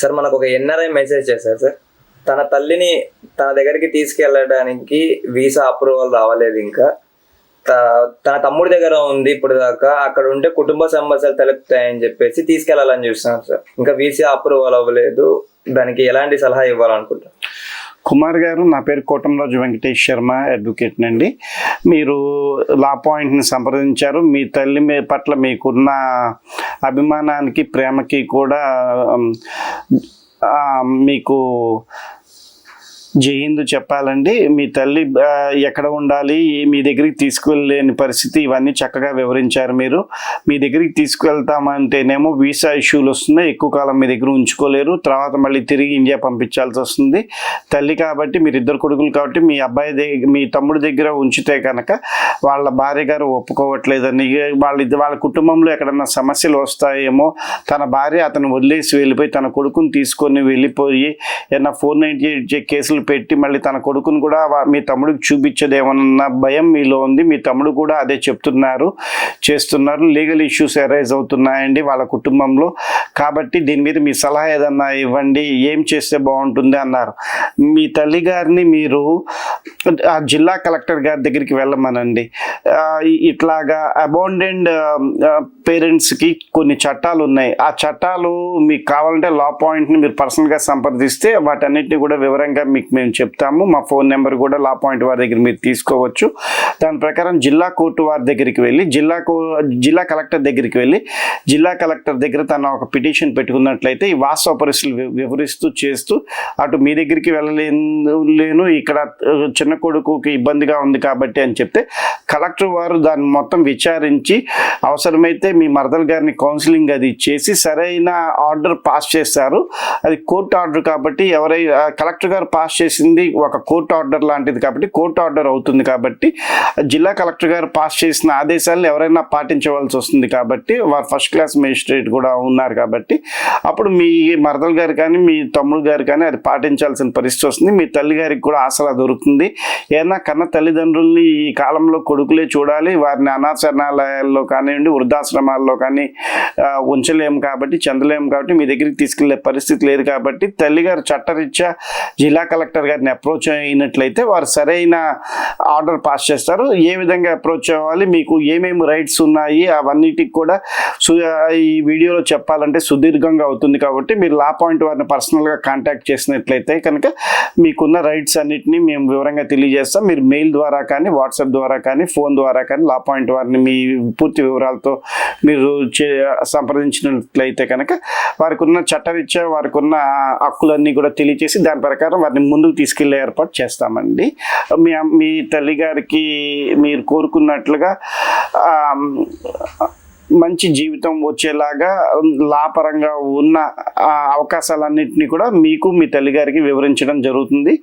Sir మనకు ఒక NRI message చేశారు సార్. తన తల్లిని తన దగ్గరికి తీసుకెళ్ళడానికి వీసా అప్రూవల్ రావలేదు ఇంకా. తన తమ్ముడి దగ్గర ఉంది ఇప్పుడు దాకా అక్కడ ఉంటే కుటుంబ సమస్యలు తెలుపుతాయని చెప్పేసి తీసుకెళ్ళాలని చూస్తున్నాం సార్. ఇంకా వీసా అప్రూవల్ అవ్వలేదు. దానికి ఎలాంటి సలహా ఇవ్వాలనుకుంటున్నాం కుమార్ గారు నా పేరు కోటంరాజు వెంకటేష్ శర్మ అడ్వకేట్ అండి మీరు లా పాయింట్ని సంప్రదించారు. మీ తల్లి మీ పట్ల మీకున్న అభిమానానికి ప్రేమకి కూడా మీకు జైహింద్ చెప్పాలండి. మీ తల్లి ఎక్కడ ఉండాలి మీ దగ్గరికి తీసుకువెళ్ళలేని పరిస్థితి ఇవన్నీ చక్కగా వివరించారు మీరు. మీ దగ్గరికి తీసుకువెళ్తామంటేనేమో వీసా ఇష్యూలు వస్తున్నాయి. ఎక్కువ కాలం మీ దగ్గర ఉంచుకోలేరు. తర్వాత మళ్ళీ తిరిగి ఇండియా పంపించాల్సి వస్తుంది. తల్లి కాబట్టి మీరు ఇద్దరు కొడుకులు కాబట్టి మీ అబ్బాయి దగ్గర మీ తమ్ముడి దగ్గర ఉంచితే కనుక వాళ్ళ భార్య గారు ఒప్పుకోవట్లేదని వాళ్ళ ఇద్దరు వాళ్ళ కుటుంబంలో ఎక్కడన్నా సమస్యలు వస్తాయేమో తన భార్య అతను వదిలేసి వెళ్ళిపోయి తన కొడుకుని తీసుకొని వెళ్ళిపోయి ఏదైనా ఫోర్ నైంటీ ఎయిట్ కేసులు పెట్టి మళ్ళీ తన కొడుకుని కూడా మీ తమ్ముడికి చూపించదేమన్న భయం మీలో ఉంది. మీ తమ్ముడు కూడా అదే చెప్తున్నారు చేస్తున్నారు. లీగల్ ఇష్యూస్ అరైజ్ అవుతున్నాయండి వాళ్ళ కుటుంబంలో. కాబట్టి దీని మీద మీ సలహా ఏదన్నా ఇవ్వండి ఏం చేస్తే బాగుంటుంది అన్నారు. మీ తల్లి గారిని మీరు ఆ జిల్లా కలెక్టర్ గారి దగ్గరికి వెళ్ళమనండి. ఇట్లాగా అబౌండెంట్ పేరెంట్స్కి కొన్ని చట్టాలు ఉన్నాయి. ఆ చట్టాలు మీకు కావాలంటే లా పాయింట్ని మీరు పర్సనల్గా సంప్రదిస్తే వాటన్నిటిని కూడా వివరంగా మీకు మేము చెప్తాము. మా ఫోన్ నెంబర్ కూడా లా పాయింట్ వారి దగ్గర మీరు తీసుకోవచ్చు. దాని ప్రకారం జిల్లా కోర్టు వారి దగ్గరికి వెళ్ళి జిల్లా కో జిల్లా కలెక్టర్ దగ్గరికి వెళ్ళి జిల్లా కలెక్టర్ దగ్గర తన ఒక పిటిషన్ పెట్టుకున్నట్లయితే ఈ వాస్తవ పరిస్థితులు వివరిస్తూ చేస్తూ అటు మీ దగ్గరికి వెళ్ళలేను లేను ఇక్కడ చిన్న కొడుకుకి ఇబ్బందిగా ఉంది కాబట్టి అని చెప్తే కలెక్టర్ వారు దాన్ని మొత్తం విచారించి అవసరమైతే మీ మరదల్ గారిని కౌన్సిలింగ్ అది చేసి సరైన ఆర్డర్ పాస్ చేస్తారు అది కోర్టు ఆర్డర్ కాబట్టి ఎవరై కలెక్టర్ గారు పాస్ చేసింది ఒక కోర్టు ఆర్డర్ లాంటిది కాబట్టి కోర్టు ఆర్డర్ అవుతుంది కాబట్టి జిల్లా కలెక్టర్ గారు పాస్ చేసిన ఆదేశాలను ఎవరైనా పాటించవలసి వస్తుంది కాబట్టి వారు ఫస్ట్ క్లాస్ మేజిస్ట్రేట్ కూడా ఉన్నారు కాబట్టి అప్పుడు మీ మరదల్ గారు కానీ మీ తమ్ముడు గారు కానీ అది పాటించాల్సిన పరిస్థితి వస్తుంది. మీ తల్లి గారికి కూడా ఆసరా దొరుకుతుంది. ఏదైనా కన్న తల్లిదండ్రుల్ని ఈ కాలంలో కొడుకులే చూడాలి. వారిని అనాశరణాలయాల్లో కానివ్వండి వృద్ధాశ్రమాల్లో కానీ ఉంచలేము కాబట్టి చెందలేము కాబట్టి మీ దగ్గరికి తీసుకెళ్ళే పరిస్థితి లేదు కాబట్టి తల్లిగారు చట్టరీత్యా జిల్లా కలెక్టర్ గారిని అప్రోచ్ అయినట్లయితే వారు సరైన ఆర్డర్ పాస్ చేస్తారు. ఏ విధంగా అప్రోచ్ అవ్వాలి మీకు ఏమేమి రైట్స్ ఉన్నాయి అవన్నిటికి కూడా సు- ఈ వీడియోలో చెప్పాలంటే సుదీర్ఘంగా అవుతుంది కాబట్టి మీరు లా పాయింట్ వారిని పర్సనల్గా కాంటాక్ట్ చేసినట్లయితే కనుక మీకున్న రైట్స్ అన్నిటిని మేము వివరంగా తెలియజేస్తాం. మీరు మెయిల్ ద్వారా కానీ వాట్సాప్ ద్వారా కానీ ఫోన్ ద్వారా కానీ లా పాయింట్ వారిని మీ పూర్తి వివరాలతో మీరు చే సంప్రదించినట్లయితే కనుక వారికి ఉన్న చట్టరీత్యా వారికి ఉన్న హక్కులన్నీ కూడా తెలియజేసి దాని ప్రకారం వారిని ముందుకు తీసుకెళ్ళే ఏర్పాటు చేస్తామండి. మీ మీ తల్లిగారికి మీరు కోరుకున్నట్లుగా మంచి జీవితం వచ్చేలాగా లాపరంగా ఉన్న అవకాశాలన్నింటినీ కూడా మీకు మీ తల్లిగారికి వివరించడం జరుగుతుంది.